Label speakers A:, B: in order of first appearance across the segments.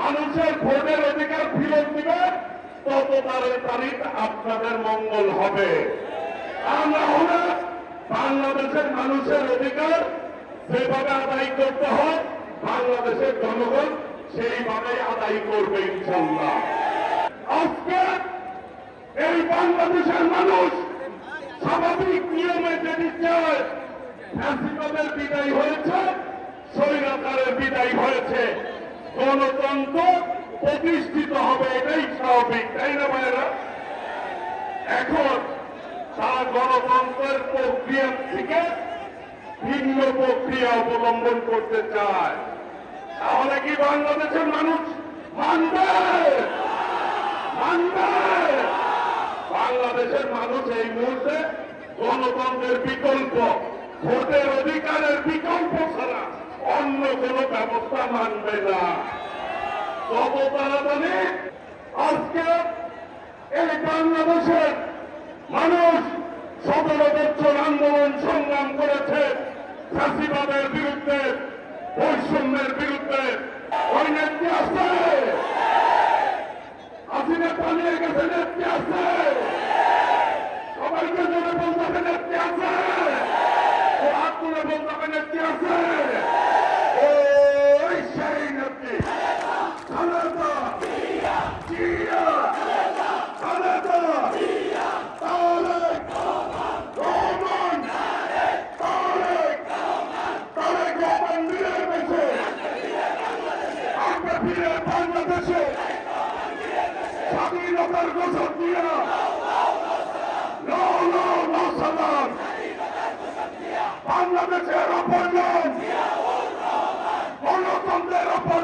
A: মানুষের ভোটের অধিকার ফিরত দিবেন তত তাড়াতাড়ি আপনাদের মঙ্গল হবে। হলে বাংলাদেশের মানুষের অধিকার যেভাবে আদায় করতে হয়, বাংলাদেশের জনগণ সেইভাবে আদায় করবে ইনশাল্লাহ আজকে এই বাংলাদেশের মানুষ স্বাভাবিক নিয়মে যদি চায় বিদায় হয়েছে, স্বৈরাচারের বিদায় হয়েছে। গণতন্ত্র প্রতিষ্ঠিত হবে, এটাই স্বাভাবিক, তাই না ভাইরা এখন তার গণতন্ত্রের প্রক্রিয়া থেকে ভিন্ন প্রক্রিয়া অবলম্বন করতে চায়। তাহলে কি বাংলাদেশের মানুষ মানবে? মানবে! বাংলাদেশের মানুষ এই মুহূর্তে গণতন্ত্রের বিকল্প, ভোটের অধিকারের বিকল্প ছাড়া অন্য কোন ব্যবস্থা মানবে না। তত তাড়াতাড়ি আজকে এই বাংলাদেশের মানুষ সতেরো বছর আন্দোলন সংগ্রাম করেছে ফাঁসিবাদের বিরুদ্ধে, বৈষম্যের বিরুদ্ধে। ওই নেত্রী আছে হাসিনা পালিয়ে গেছে, নেত্রী আছে সবাইকে জোরে বলতে হবে নেত্রী আছে ও হাত তুলে বলতে হবে নেত্রী আছে ওই সেই নেত্রী খালেদা জিয়া খালেদা তারেক রহমান তারেক তারেক রহমান ফিরে গেছে আমরা ফিরে বাংলাদেশে স্বাধীনতার ঘোষক দিয়া বাংলাদেশের অপর নাম গণতন্ত্রের অপর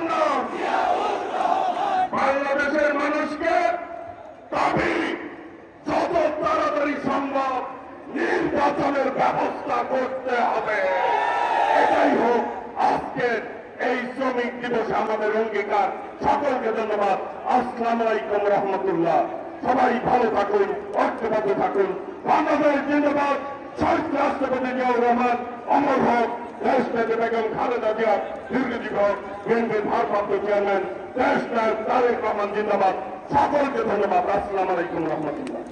A: বাংলাদেশের মানুষকে দাবি, যত তাড়াতাড়ি সম্ভব নির্বাচনের ব্যবস্থা করতে হবে। এটাই হোক আজকের এই শ্রমিক দিবসে আমাদের অঙ্গীকার। সকলকে ধন্যবাদ। আসসালাম আলাইকুম রহমতুল্লাহ। সবাই ভালো থাকুন, ঐক্যবদ্ধ থাকুন। বাংলাদেশ জিন্দাবাদ। শহীদ রাষ্ট্রপতি জিয়াউর রহমান, অমর হক। নেতা বেগম খালেদা জিয়া দীর্ঘজীব হোক বিএনপির ভারপ্রাপ্ত চেয়ারম্যান দেশ নায়ক তারেক রহমান জিন্দাবাদ। সকলকে ধন্যবাদ। আসসালাম আলাইকুম রহমতুল্লাহ।